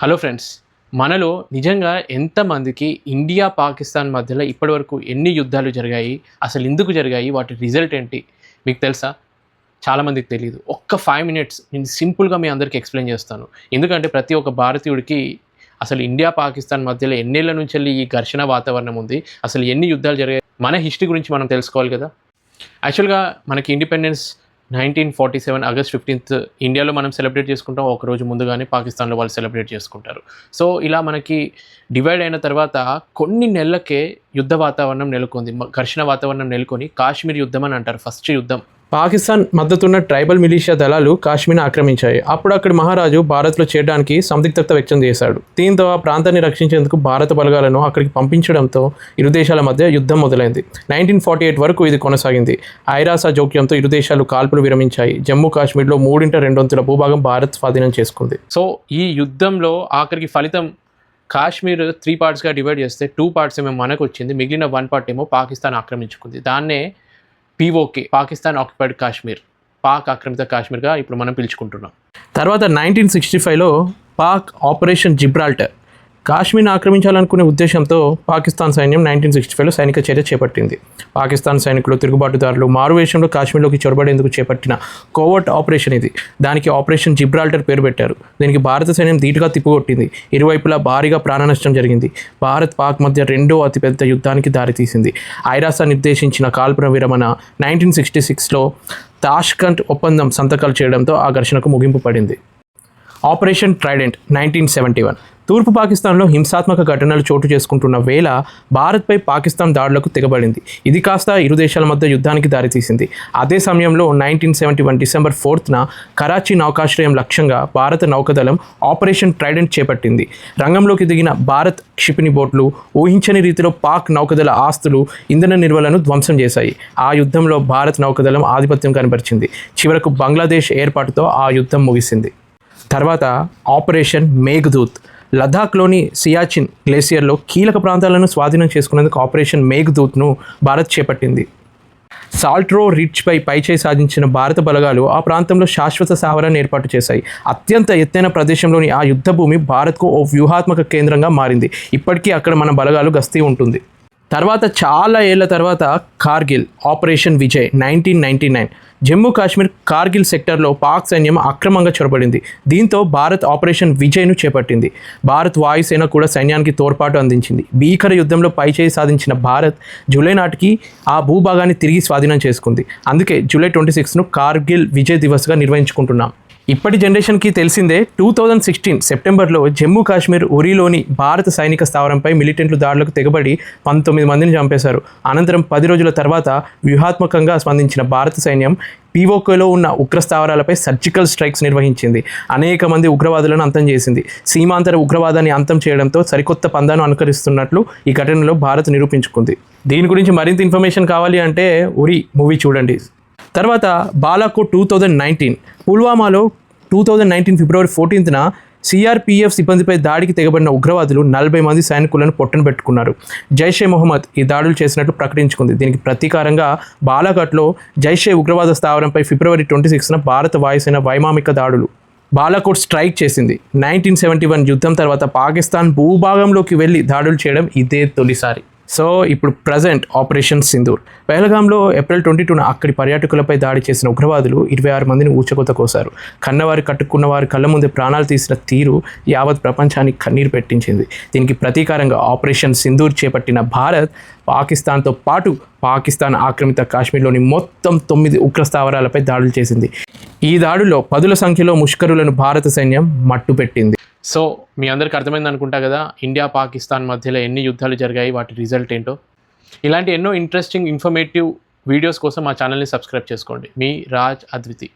Hello friends మనలో నిజంగా ఎంతమందికి ఇండియా పాకిస్తాన్ మధ్యలో ఇప్పటివరకు ఎన్ని యుద్ధాలు జరిగాయి అసలు ఎందుకు జరిగాయి వాటి రిజల్ట్ ఏంటి మీకు తెలుసా? చాలామందికి తెలియదు ఒక్క ఫైవ్ మినిట్స్ నేను సింపుల్గా మీ అందరికీ ఎక్స్ప్లెయిన్ చేస్తాను. ఎందుకంటే ప్రతి ఒక్క భారతీయుడికి అసలు ఇండియా పాకిస్తాన్ మధ్యలో ఎన్నేళ్ళ నుంచి వెళ్ళి ఈ ఘర్షణ వాతావరణం ఉంది అసలు ఎన్ని యుద్ధాలు జరిగాయి మన హిస్టరీ గురించి మనం తెలుసుకోవాలి కదా? యాక్చువల్గా మనకి independence nineteen forty seven August fifteenth ఇండియాలో మనం సెలబ్రేట్ చేసుకుంటాం. ఒక రోజు ముందుగానే పాకిస్తాన్లో వాళ్ళు సెలబ్రేట్ చేసుకుంటారు. సో ఇలా మనకి డివైడ్ అయిన తర్వాత కొన్ని నెలలకే యుద్ధ వాతావరణం నెలకొంది. ఘర్షణ వాతావరణం నెలకొని కాశ్మీర్ యుద్ధం అని అంటారు. ఫస్ట్ యుద్ధం. పాకిస్తాన్ మద్దతున్న ట్రైబల్ మిలిషియా దళాలు కాశ్మీర్ని ఆక్రమించాయి. అప్పుడు అక్కడి మహారాజు భారత్లో చేరడానికి సందిగ్ధత వ్యక్తం చేశాడు. దీంతో ఆ ప్రాంతాన్ని రక్షించేందుకు భారత బలగాలను అక్కడికి పంపించడంతో ఇరు దేశాల మధ్య యుద్ధం మొదలైంది. నైన్టీన్ ఫార్టీ ఎయిట్ వరకు ఇది కొనసాగింది. ఐరాసా జోక్యంతో ఇరు దేశాలు కాల్పులు విరమించాయి. జమ్మూ కాశ్మీర్లో మూడింట రెండొంతుల భూభాగం భారత్ స్వాధీనం చేసుకుంది. సో ఈ యుద్ధంలో ఆఖరికి ఫలితం కాశ్మీర్ త్రీ పార్ట్స్గా డివైడ్ చేస్తే టూ పార్ట్స్ ఏమో మనకు వచ్చింది మిగిలిన వన్ పార్ట్ ఏమో పాకిస్తాన్ ఆక్రమించుకుంది. దాన్నే పీఓకే పాకిస్తాన్ ఆక్యుపైడ్ కాశ్మీర్ పాక్ ఆక్రమిత కాశ్మీర్గా ఇప్పుడు మనం పిలుచుకుంటున్నాం. తర్వాత నైన్టీన్ సిక్స్టీ ఫైవ్లో పాక్ ఆపరేషన్ జిబ్రాల్టర్ కాశ్మీర్ని ఆక్రమించాలనుకునే ఉద్దేశంతో పాకిస్తాన్ సైన్యం నైన్టీన్ సిక్స్టీ ఫైవ్లో సైనిక చర్య చేపట్టింది. పాకిస్తాన్ సైనికులు తిరుగుబాటుదారులు మారువేషంలో కాశ్మీర్లోకి చొరబడేందుకు చేపట్టిన కోవర్ట్ ఆపరేషన్ ఇది. దానికి ఆపరేషన్ జిబ్రాల్టర్ పేరు పెట్టారు. దీనికి భారత సైన్యం ధీటుగా తిప్పుకొట్టింది. ఇరువైపులా భారీగా ప్రాణ నష్టం జరిగింది. భారత్ పాక్ మధ్య రెండో అతిపెద్ద యుద్ధానికి దారితీసింది. ఐరాసా నిర్దేశించిన కాల్పున విరమణ నైన్టీన్ సిక్స్టీ సిక్స్లో తాష్కంట్ ఒప్పందం సంతకాలు చేయడంతో ఆ ఘర్షణకు ముగింపు పడింది. Operation Trident nineteen seventy one. తూర్పు పాకిస్తాన్లో హింసాత్మక ఘటనలు చోటు చేసుకుంటున్న వేళ భారత్పై పాకిస్తాన్ దాడులకు తెగబడింది. ఇది కాస్త ఇరు దేశాల మధ్య యుద్ధానికి దారితీసింది. అదే సమయంలో నైన్టీన్ సెవెంటీ వన్ డిసెంబర్ ఫోర్త్న కరాచీ నౌకాశ్రయం లక్ష్యంగా భారత నౌకదళం ఆపరేషన్ ట్రైడెంట్ చేపట్టింది. రంగంలోకి దిగిన భారత్ క్షిపణి బోట్లు ఊహించని రీతిలో పాక్ నౌకదళ ఆస్తులు ఇంధన నిల్వలను ధ్వంసం చేశాయి. ఆ యుద్ధంలో భారత్ నౌకదళం ఆధిపత్యం కనబరిచింది. చివరకు బంగ్లాదేశ్ ఏర్పాటుతో ఆ యుద్ధం ముగిసింది. తర్వాత ఆపరేషన్ మేఘదూత్. లదాఖ్లోని సియాచిన్ గ్లేసియర్లో కీలక ప్రాంతాలను స్వాధీనం చేసుకునేందుకు ఆపరేషన్ మేఘదూత్ను భారత్ చేపట్టింది. సాల్ట్రో రిచ్పై పైచేయి సాధించిన భారత బలగాలు ఆ ప్రాంతంలో శాశ్వత స్థావరాన్ని ఏర్పాటు చేశాయి. అత్యంత ఎత్తైన ప్రదేశంలోని ఆ యుద్ధ భూమి భారత్కు ఓ వ్యూహాత్మక కేంద్రంగా మారింది. ఇప్పటికీ అక్కడ మన బలగాలు గస్తీ ఉంటుంది. తర్వాత చాలా ఏళ్ళ తర్వాత Kargil operation Vijay nineteen ninety nine. Jammu Kashmir Kargil సెక్టర్లో పాక్ సైన్యం అక్రమంగా చొరబడింది. దీంతో భారత్ ఆపరేషన్ విజయ్ను చేపట్టింది. భారత్ వాయుసేన కూడా సైన్యానికి తోడ్పాటు అందించింది. భీకర యుద్ధంలో పైచేయి సాధించిన భారత్ జూలై నాటికి ఆ భూభాగాన్ని తిరిగి స్వాధీనం చేసుకుంది. అందుకే జూలై ట్వంటీ సిక్స్ను కార్గిల్ విజయ్ దివస్గా నిర్వహించుకుంటున్నాం. ఇప్పటి జనరేషన్కి తెలిసిందే టూ థౌజండ్ సిక్స్టీన్ సెప్టెంబర్లో జమ్మూ కాశ్మీర్ ఉరిలోని భారత సైనిక స్థావరంపై మిలిటెంట్లు దాడులకు తెగబడి పంతొమ్మిది మందిని చంపేశారు. అనంతరం పది రోజుల తర్వాత వ్యూహాత్మకంగా స్పందించిన భారత సైన్యం పీఓకేలో ఉన్న ఉగ్ర స్థావరాలపై సర్జికల్ స్ట్రైక్స్ నిర్వహించింది. అనేక మంది ఉగ్రవాదులను అంతం చేసింది. సీమాంతర ఉగ్రవాదాన్ని అంతం చేయడంతో సరికొత్త పందాను అనుకరిస్తున్నట్లు ఈ ఘటనలో భారత్ నిరూపించుకుంది. దీని గురించి మరింత ఇన్ఫర్మేషన్ కావాలి అంటే ఉరి మూవీ చూడండి. తర్వాత బాలాకోట్ టూ థౌజండ్ నైన్టీన్ పుల్వామాలో టూ థౌజండ్ నైన్టీన్ ఫిబ్రవరి ఫోర్టీన్త్న సిఆర్పిఎఫ్ సిబ్బందిపై దాడికి తెగబడిన ఉగ్రవాదులు నలభై మంది సైనికులను పొట్టను పెట్టుకున్నారు. జైషే మొహమ్మద్ ఈ దాడులు చేసినట్లు ప్రకటించుకుంది. దీనికి ప్రతీకారంగా బాలాఘాట్లో జైషే ఉగ్రవాద స్థావరంపై ఫిబ్రవరి ట్వంటీ సిక్స్న భారత వాయుసేన వైమామిక దాడులు. బాలాకోట్ స్ట్రైక్ చేసింది. నైన్టీన్ సెవెంటీ వన్ యుద్ధం తర్వాత పాకిస్తాన్ భూభాగంలోకి వెళ్ళి దాడులు చేయడం ఇదే తొలిసారి. సో ఇప్పుడు ప్రజెంట్ ఆపరేషన్ సింధూర్. పెహల్గాంలో ఏప్రిల్ ట్వంటీ టూన అక్కడి పర్యాటకులపై దాడి చేసిన ఉగ్రవాదులు ఇరవై ఆరు మందిని ఊచకొత కోశారు. కన్నవారు కట్టుకున్న వారి కళ్ళ ముందే ప్రాణాలు తీసిన తీరు యావత్ ప్రపంచానికి కన్నీరు పెట్టించింది. దీనికి ప్రతీకారంగా ఆపరేషన్ సింధూర్ చేపట్టిన భారత్ పాకిస్తాన్తో పాటు పాకిస్తాన్ ఆక్రమిత కాశ్మీర్లోని మొత్తం తొమ్మిది ఉగ్ర స్థావరాలపై దాడులు చేసింది. ఈ దాడుల్లో పదుల సంఖ్యలో ముష్కరులను భారత సైన్యం మట్టుపెట్టింది. సో మీ అందరికి అర్థమైంది అనుకుంటా కదా ఇండియా పాకిస్తాన్ మధ్యలో ఎన్ని యుద్ధాలు జరిగాయి వాటి రిజల్ట్ ఏంటో. ఇలాంటి ఎన్నో ఇంట్రెస్టింగ్ ఇన్ఫర్మేటివ్ వీడియోస్ కోసం మా ఛానల్ని సబ్స్క్రైబ్ చేసుకోండి. మీ రాజ్ అద్వితి.